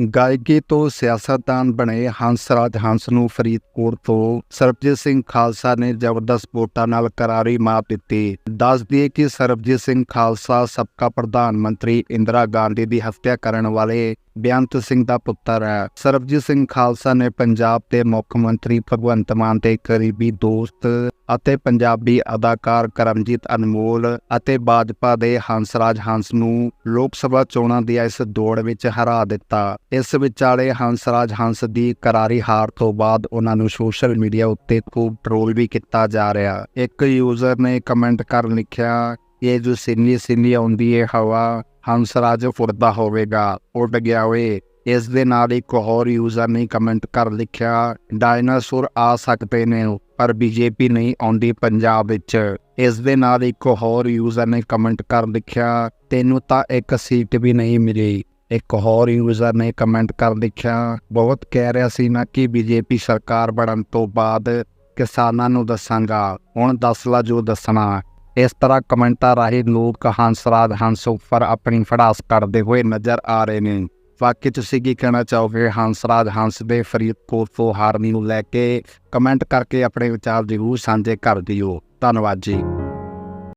ਗਾਇਕੀ ਤੋਂ ਸਿਆਸਤਦਾਨ ਬਣੇ ਹੰਸਰਾਜ ਹੰਸ ਨੂੰ ਫਰੀਦਕੋਟ ਤੋਂ ਸਰਬਜੀਤ ਸਿੰਘ ਖਾਲਸਾ ਨੇ ਜ਼ਬਰਦਸਤ ਵੋਟਾਂ ਨਾਲ ਕਰਾਰੀ ਮਾਤ ਦਿੱਤੀ। ਦੱਸ ਦਈਏ ਕਿ ਸਰਬਜੀਤ ਸਿੰਘ ਖਾਲਸਾ, ਸਾਬਕਾ ਪ੍ਰਧਾਨ ਮੰਤਰੀ ਇੰਦਰਾ ਗਾਂਧੀ ਦੀ ਹੱਤਿਆ ਕਰਨ ਵਾਲੇ ਬੇਅੰਤ ਸਿੰਘ ਦਾ ਪੁੱਤਰ ਹੈ। ਸਰਬਜੀਤ ਸਿੰਘ ਖਾਲਸਾ ਨੇ ਪੰਜਾਬ ਦੇ ਮੁੱਖ ਮੰਤਰੀ ਭਗਵੰਤ ਮਾਨ ਦੇ ਕਰੀਬੀ ਦੋਸਤ ਅਤੇ ਪੰਜਾਬੀ ਅਦਾਕਾਰ ਕਰਮਜੀਤ ਅਨਮੋਲ ਅਤੇ ਭਾਜਪਾ ਦੇ ਹੰਸਰਾਜ ਹੰਸ ਨੂੰ ਲੋਕ ਸਭਾ ਚੋਣਾਂ ਦੀ ਇਸ ਦੌੜ ਵਿੱਚ ਹਰਾ ਦਿੱਤਾ। ਇਸ ਵਿਚਾਲੇ ਹੰਸਰਾਜ ਹੰਸ ਦੀ ਕਰਾਰੀ ਹਾਰ ਤੋਂ ਬਾਅਦ ਉਹਨਾਂ ਨੂੰ ਸੋਸ਼ਲ ਮੀਡੀਆ ਉੱਤੇ ਖੂਬ ਟ੍ਰੋਲ ਵੀ ਕੀਤਾ ਜਾ ਰਿਹਾ। ਇੱਕ ਯੂਜ਼ਰ ਨੇ ਕਮੈਂਟ ਕਰ ਲਿਖਿਆ ਇਹ ਜੋ ਸਿੰਨੀ ਸਿੰਨੀ ਆਉਂਦੀ ਹੈ ਹਵਾ ਹੰਸਰਾਜ ਫੁਰਦਾ ਹੋਵੇਗਾ, ਉੱਡ ਗਿਆ ਓਏ। ਇਸ ਦੇ ਨਾਲ ਇੱਕ ਹੋਰ ਯੂਜ਼ਰ ਨੇ ਕਮੈਂਟ ਕਰ ਲਿਖਿਆ ਡਾਇਨਾਸੌਰ ਆ ਸਕਦੇ ਨੇ, ਪਰ ਬੀਜੇਪੀ ਨਹੀਂ ਆਉਂਦੀ ਪੰਜਾਬ ਵਿੱਚ। ਇਸ ਦੇ ਨਾਲ ਇੱਕ ਹੋਰ ਯੂਜ਼ਰ ਨੇ ਕਮੈਂਟ ਕਰ ਲਿਖਿਆ, ਤੈਨੂੰ ਤਾਂ ਇੱਕ ਸੀਟ ਵੀ ਨਹੀਂ ਮਿਲੀ। ਇੱਕ ਹੋਰ ਯੂਜ਼ਰ ਨੇ ਕਮੈਂਟ ਕਰ ਲਿਖਿਆ, ਬਹੁਤ ਕਹਿ ਰਿਹਾ ਸੀ ਨਾ ਕਿ ਬੀਜੇਪੀ ਸਰਕਾਰ ਬਣਨ ਤੋਂ ਬਾਅਦ ਕਿਸਾਨਾਂ ਨੂੰ ਦੱਸਾਂਗਾ। ਹੁਣ ਦੱਸ ਲਾ ਜੋ ਦੱਸਣਾ। ਇਸ ਤਰ੍ਹਾਂ ਕਮੈਂਟਾਂ ਰਾਹੀਂ ਲੋਕ ਹੰਸਰਾਜ ਹੰਸ ਉੱਪਰ ਆਪਣੀ ਫੜਾਸ ਕਰਦੇ ਹੋਏ ਨਜ਼ਰ ਆ ਰਹੇ ਨੇ। ਬਾਕੀ ਤੁਸੀਂ ਕੀ ਕਹਿਣਾ ਚਾਹੋਗੇ? ਹੰਸਰਾਜ ਹੰਸ ਦੇ ਫਰੀਦਕੋਟ ਤੋਂ ਹਾਰਨੀ ਨੂੰ ਲੈ ਕੇ ਕਮੈਂਟ ਕਰਕੇ ਆਪਣੇ ਵਿਚਾਰ ਜ਼ਰੂਰ ਸਾਂਝੇ ਕਰ ਦਿਓ। ਧੰਨਵਾਦ ਜੀ।